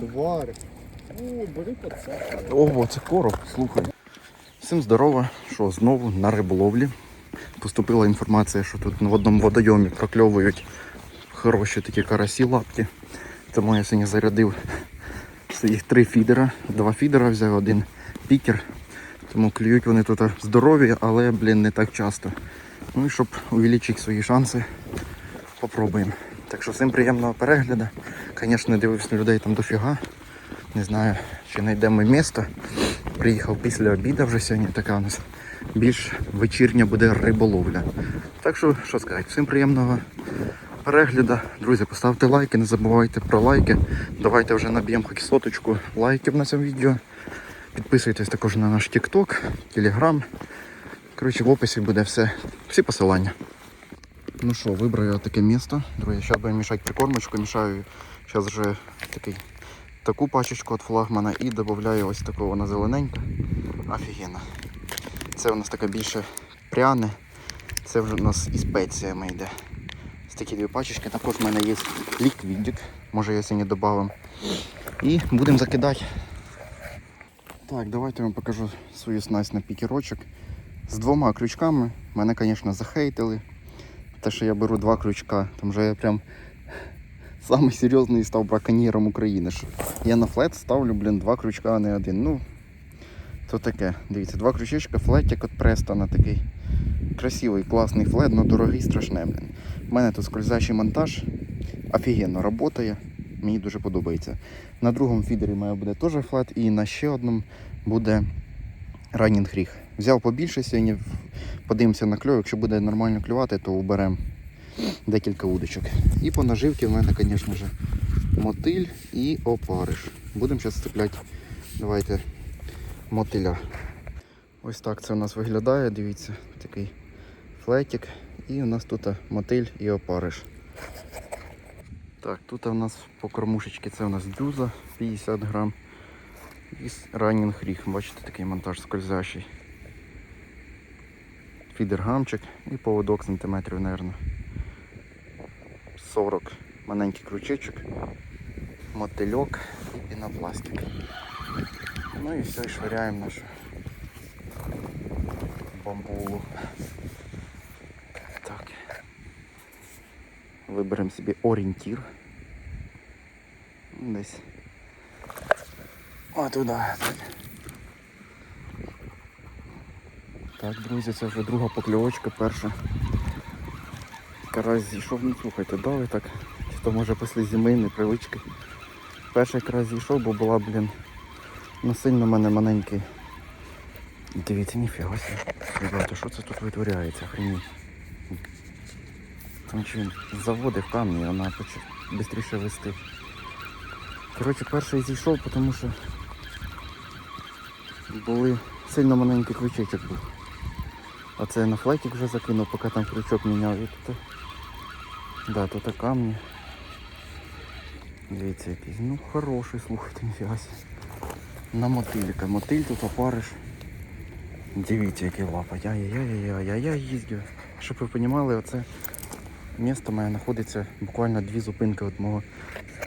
Тварь. О, бери пацан. Ого, це короб, слухай. Всім здорово, що знову на риболовлі. Поступила інформація, що тут в одному водойомі прокльовують хороші такі карасі лапки. Тому я сьогодні зарядив своїх три фідера. Два фідера взяв, один пікер. Тому клюють вони тут здорові, але, блін, не так часто. Ну і щоб увеличити свої шанси, попробуємо. Так що всім приємного перегляду. Звісно, дивився людей там дофіга. Не знаю, чи знайдемо місто. Приїхав після обіду вже сьогодні, така у нас більш вечірня буде риболовля. Так що, що сказати, всім приємного перегляду. Друзі, поставте лайки, не забувайте про лайки. Давайте вже наб'ємо хоч соточку лайків на цьому відео. Підписуйтесь також на наш TikTok, Telegram. Коротше, в описі буде все, всі посилання. Ну що, вибрав я таке місто. Друзі, зараз будемо мішати прикормочку. Мішаю зараз вже такий, таку пачечку від флагмана і додаю ось таку вона зелененька. Офігенно. Це у нас таке більше пряне. Це вже у нас із спеціями йде. Ось такі дві пачечки. Також в мене є ліквідик. Може я сьогодні додам. І будемо закидати. Так, давайте я вам покажу свою снасть на пікерочок. З двома крючками. Мене, звісно, захейтили. Те, що я беру два крючка, там вже я прям самий серйозний став браконьєром України. Я на флет ставлю, блін, два крючка, а не один. Ну, то таке. Дивіться, два крючечка, флетик від Престона такий. Красивий, класний флет, але дорогий страшне, блін. У мене тут скользячий монтаж. Офігенно працює. Мені дуже подобається. На другому фідері має буде теж флет, і на ще одному буде ранінг ріг. Взяв побільше сьогодні, подивимося на кльов. Якщо буде нормально клювати, то уберемо декілька удочок. І по наживці в мене, звісно ж, мотиль і опариш. Будемо зараз цепляти, давайте, мотиля. Ось так це у нас виглядає, дивіться, такий флетик. І у нас тут мотиль і опариш. Так, тут у нас по кормушечці це у нас дюза 50 грам. І ранінг ріг. Бачите, такий монтаж скользящий. Фідергамчик і поводок сантиметрів, мабуть. 40 маленький крючечок, мотильок і пінопластик. Ну і все, і швиряємо нашу бамбулу. Так. Виберемо собі орієнтір. Десь. О, туди. Так, друзі, це вже друга покльовочка, перша. Карась зійшов, ну слухайте, дали так. Чи то може після зими непривички. Перший якраз зійшов, бо була, блін, ну сильно в мене маленький. Дивіться, ніфіга. Ребята, що це тут витворяється, хрені. Там чи він заводив камні, вона почав швидше вести. Коротше, перший зійшов, тому що були сильно маленький крючечок був. А це я на флетик вже закинув, поки там крючок міняв. І тут, да, тут камні. Дивіться якийсь. Ну хороший, слухайте, ніфіга. На мотилька. Мотиль тут опариш. Дивіться, який лапа. Я-я-я-я-я-я їздю. Щоб ви розуміли, оце місто моє знаходиться буквально дві зупинки від мого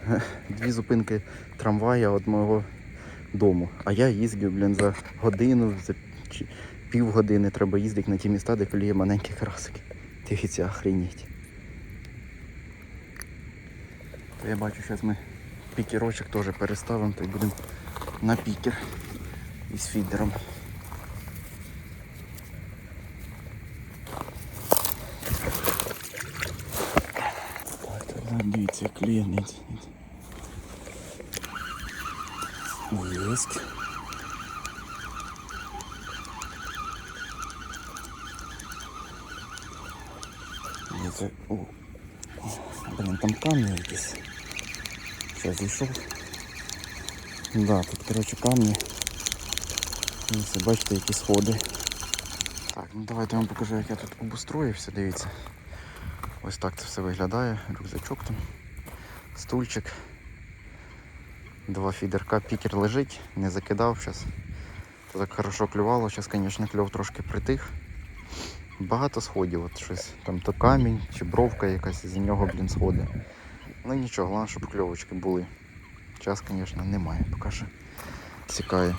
дві зупинки трамвая від мого дому. А я їздю, блін, за годину, за півгодини треба їздити на ті міста, де клює маленькі карасики. Дивіться, охренеть. То я бачу, зараз ми пікерочок теж переставимо, то й будемо на пікер із фідером. Дивіться, кліє, ніц, ніц. О, блін, там камні якісь. Зараз зійшов. Да, тут, коротше, камні. Ось, бачите, які сходи. Так, ну давайте я вам покажу, як я тут обустроївся, дивіться. Ось так це все виглядає. Рюкзачок там, стульчик. Два фідерка, пікер лежить, не закидав зараз. Так хорошо клювало, зараз, звісно, кльов трошки притих. Багато сходів, от щось. Там то камінь чи бровка якась, з нього, блін, сходи. Ну нічого, головне, щоб кльовочки були. час, звісно, немає. Поки що цікає.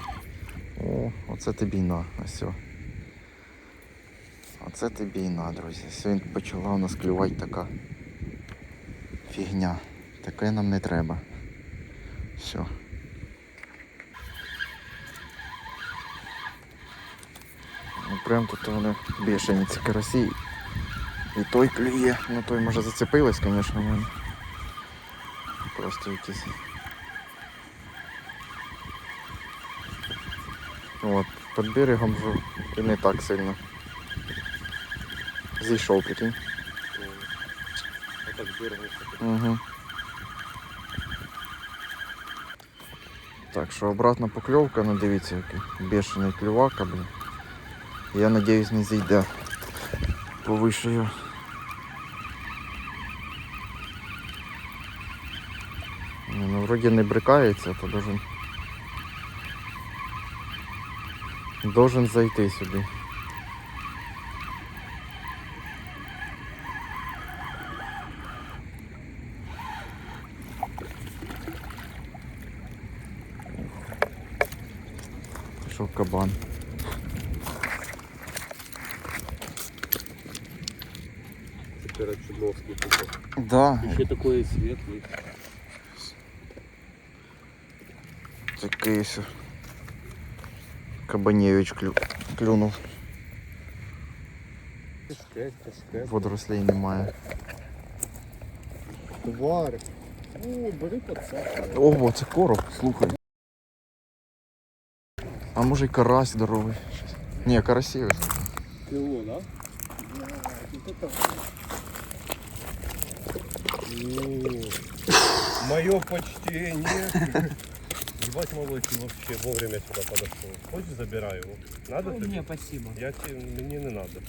О, оце тобі на. Ось. все. Оце тобі й на, друзі. Сьогодні почала у нас клювати така фігня. Таке нам не треба. Все. Ну, прям тут вони бешені ці карасі. І той клює. Ну той може зацепилась, звісно. Просто якісь. От, під берегом вже і не так сильно. Зійшов, прикинь. Отак дергається. Угу. Так що обратна покльовка, ну дивіться, який бешений клювака, блін. Я надіюсь не зійде повише його. Ну, вроді не брикається, то должен. Должен зайти сюди. Пішов кабан. Це Чудновський кусок. Да, Ще такий світлий. такий ось Кабанєвич клю... клюнув. Тяжке, тяжке. Водорослей немає. Тварь. О, бери подсаджує. Ого, це короб, слухай. А може й карась здоровий. щось. Ні, карасі ось. Кило, да? Мое почтение. Ебать молодец вообще вовремя сюда подошел. Хочешь забираю его? Надо тебе? Ні, спасибо. Я тебе, мне не надо.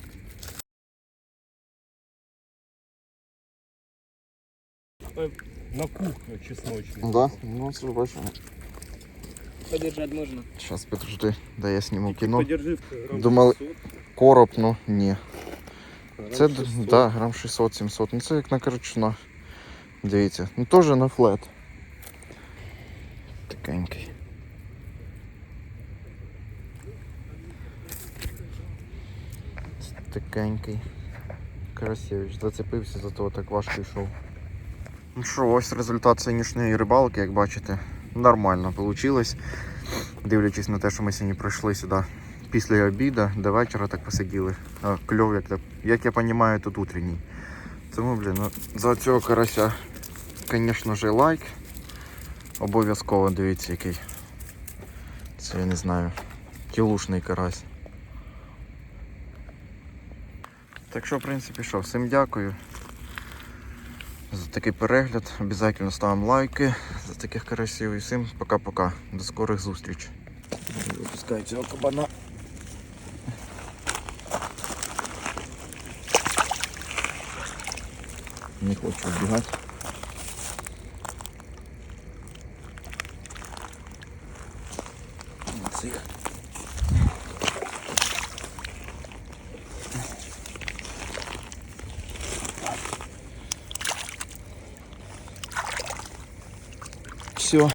Э, На кухню чесночный. Да? Ну це ж бачимо. Подержать можно? Зараз підожди, да я зніму кіно. Подержи 600, Короб, ну ні. Це 600. да, грам 600-700. Ну це як на корочна. Дивіться. Ну теж на флет. Такенький. Такенький. Красивич. Зацепився, зато так важко йшов. Ну що, ось результат сьогоднішньої рибалки, як бачите. Нормально вийшло. Дивлячись на те, що ми сьогодні пройшли сюди після обіду, до вечора так посиділи. Кльов, як, як я розумію, тут утренній. Тому, блін, ну, за цього карася, звісно ж, лайк. Обов'язково дивіться, який. Це я не знаю. Кілушний карась. Так що, в принципі, що, всім дякую за такий перегляд. Обязательно ставимо лайки за таких карасів. І всім пока-пока. До скорих зустріч. Випускаю цього кабана. Не хочу вбігати. Це Все.